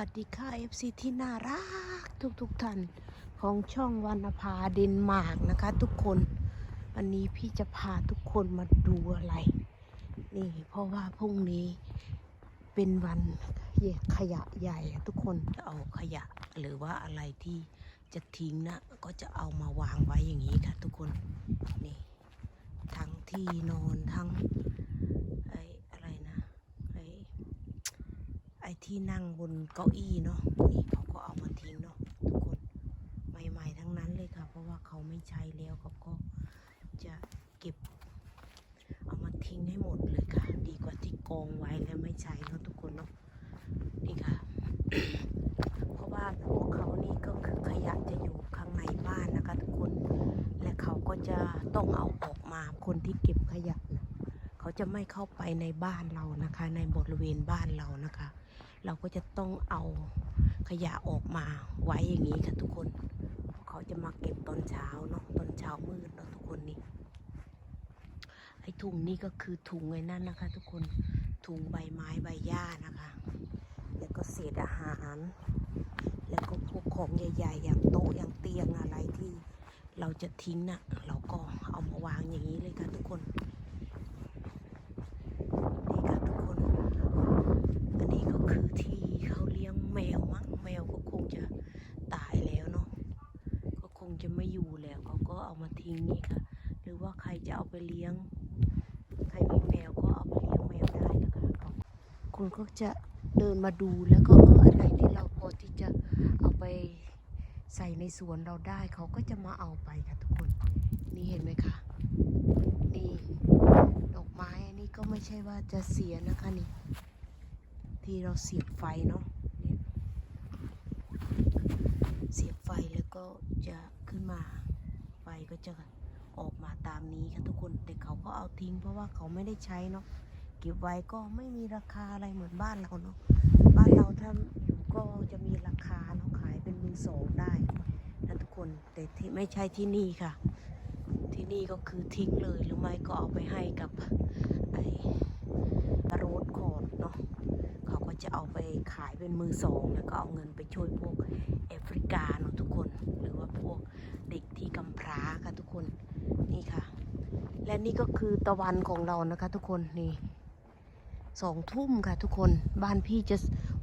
วัสดีค่ะ FC ที่น่ารักทุกๆท่านของช่องวรรณภาเดนมาร์กนะคะ ทุกคนวันนี้พี่จะพาทุกคนมาดูอะไร นี่เพราะว่าพรุ่งนี้เป็นวันแยกขยะใหญ่ทุกคนจะเอาขยะหรือว่าอะไรที่จะทิ้งนะก็จะเอามาวางไว้อย่างนี้ค่ะ ทุกคนนี่ทั้งที่นอนทั้งไอ้อะไรนะไอ้ ไอ้ ที่นั่งบนเก้าอี้เนาะนี่เขาก็เอามาทิ้งเนาะทุกคนใหม่ๆทั้งนั้นเลยค่ะ เพราะว่าเขาไม่ใช้แล้วเขาก็จะเก็บ เอามาทิ้งให้หมดเลยค่ะ ดีกว่าที่กองไว้แล้วไม่ใช้เนาะทุกคนเนาะนี่ค่ะ เพราะว่าพวกเขานี่ก็คือขยะจะอยู่ข้างในบ้านนะคะ ทุกคน และเขาก็จะต้องเอาออกมาคนที่เก็บขยะนะ เขาจะไม่เข้าไปในบ้านเรานะคะ ในบริเวณบ้านเรานะคะ เราก็จะต้องเอาขยะออกมาไว้อย่างนี้ค่ะทุกคน เขาจะมาเก็บตอนเช้าเนาะตอนเช้ามืดเนาะทุกคนนี่ไอ้ถุงนี่ก็คือถุงไอ้นั่นนะคะ ทุกคนถุงใบไม้ใบหญ้านะคะ แล้วก็เศษอาหาร แล้วก็พวกของใหญ่ๆอย่างโต๊ะอย่างเตียงอะไรที่เราจะทิ้งน่ะ เราก็เอามาวางอย่างนี้เลยค่ะทุกคน อันนี้ก็คือที่เขาเลี้ยงแมวมั้งแมวก็คงจะตายแล้วเนาะก็คงจะไม่อยู่แล้วเขาก็เอามา ทิ้งนี่ค่ะ หรือว่าใครจะเอาไปเลี้ยง ใครมีแมวก็เอาไปเลี้ยงแมวได้นะคะคุณก็จะเดินมาดูแล้วก็เอออะไรที่เราพอที่จะเอาไปใส่ในสวนเราได้เขาก็จะมาเอาไปค่ะทุกคน นี่เห็นไหมคะนี่ดอกไม้อันนี้ก็ไม่ใช่ว่าจะเสียนะคะนี่ ที่เราเสียบไฟเนาะเสียบไฟแล้วก็จะขึ้นมา ก็จะออกมาตามนี้ค่ะทุกคน แต่เขาก็เอาทิ้งเพราะว่าเขาไม่ได้ใช้เนาะเก็บไว้ก็ไม่มีราคาอะไรเหมือนบ้านเราเนาะบ้านเราถ้าอยู่ก็จะมีราคาเนาะขายเป็นมือสองได้นะทุกคนแต่ที่ไม่ใช่ที่นี่ค่ะ ที่นี่ก็คือทิ้งเลยหรือไม่ก็เอาไปให้กับไอ โรดคอดเนาะเขาก็จะเอาไปขายเป็นมือสองแล้วก็เอาเงินไปช่วยพวกแอฟริกาเนาะทุกคน หรือว่าพวกเด็กที่กำพร้าค่ะทุกคนนี่ค่ะ และนี่ก็คือตะวันของเรานะคะทุกคนนี่สองทุ่มค่ะทุกคนบ้านพี่จะ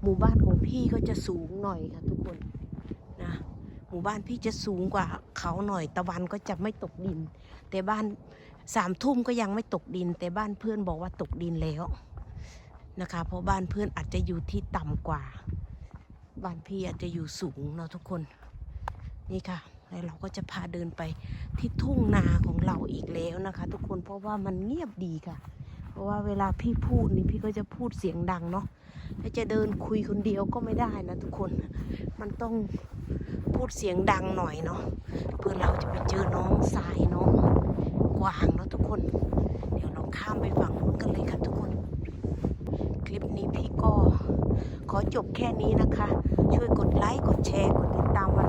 หมู่บ้านของพี่ก็จะสูงหน่อยค่ะทุกคนนะหมู่บ้านพี่จะสูงกว่าเขาหน่อยตะวันก็จะไม่ตกดิน แต่บ้านสามทุ่มก็ยังไม่ตกดิน แต่บ้านเพื่อนบอกว่าตกดินแล้ว นะคะ เพราะบ้านเพื่อนอาจจะอยู่ที่ต่ำกว่า บ้านพี่อาจจะอยู่สูงเนาะทุกคน นี่ค่ะ แล้วเราก็จะพาเดินไปที่ทุ่งนาของเราอีกแล้วนะคะ ทุกคนเพราะว่ามันเงียบดีค่ะ เพราะว่าเวลาพี่พูดนี่พี่ก็จะพูดเสียงดังเนาะถ้าจะเดินคุยคนเดียวก็ไม่ได้นะทุกคน มันต้องพูดเสียงดังหน่อยเนาะ เพื่อเราจะไปเจอน้องสายน้องกวางเนาะทุกคน เดี๋ยวเราข้ามไปฝั่งนู้นกันเลยค่ะทุกคน คลิปนี้พี่ก็ ขอจบแค่นี้นะคะ ช่วยกดไลค์ กดแชร์ กดติดตามวัน